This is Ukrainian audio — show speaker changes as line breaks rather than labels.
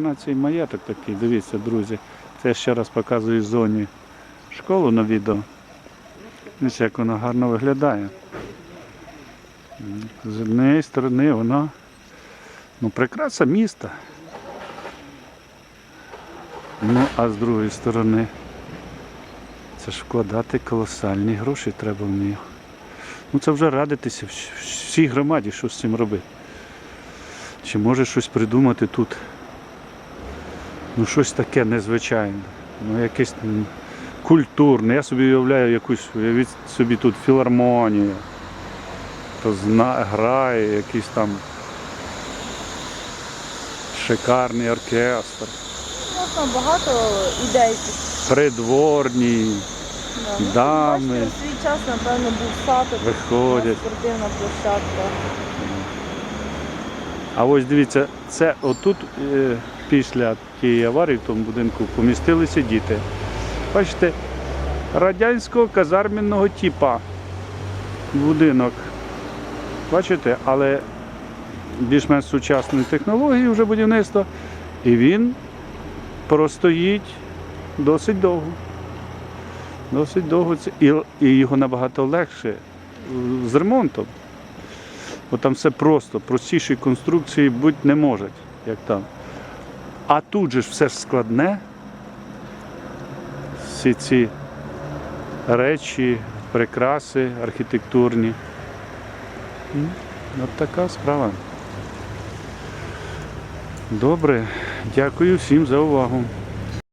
На цей маєток такий, дивіться, друзі. Це я ще раз показую зоні школу на відео. Ось як воно гарно виглядає. З однієї сторони воно ну, прикраса міста. Ну, а з другої сторони, це ж вкладати колосальні гроші треба в нього. Ну це вже радитися всій громаді, що з цим робити. Чи може щось придумати тут? Ну щось таке незвичайне. Ну якесь культурне. Я собі уявляю якусь, уявіть собі тут філармонію. То зна, грає якийсь там шикарний оркестр,
Можна багато ідей.
придворні,
Да. Ну,
Дами.
бачите, у свій час, напевно, був сад,
виходять.
спортивна площадка.
А ось дивіться, це отут е, після тієї аварії в тому будинку помістилися діти. Бачите, радянського казармінного типа будинок. Бачите, але більш-менш сучасної технології вже будівництва. І він простоїть досить довго. Досить довго. І, і його набагато легше е, з ремонтом. Бо там все просто, простіші конструкції бути не можуть, як там. А тут же ж все ж складне. Всі ці речі, прикраси архітектурні. От така справа. Добре, дякую всім за увагу.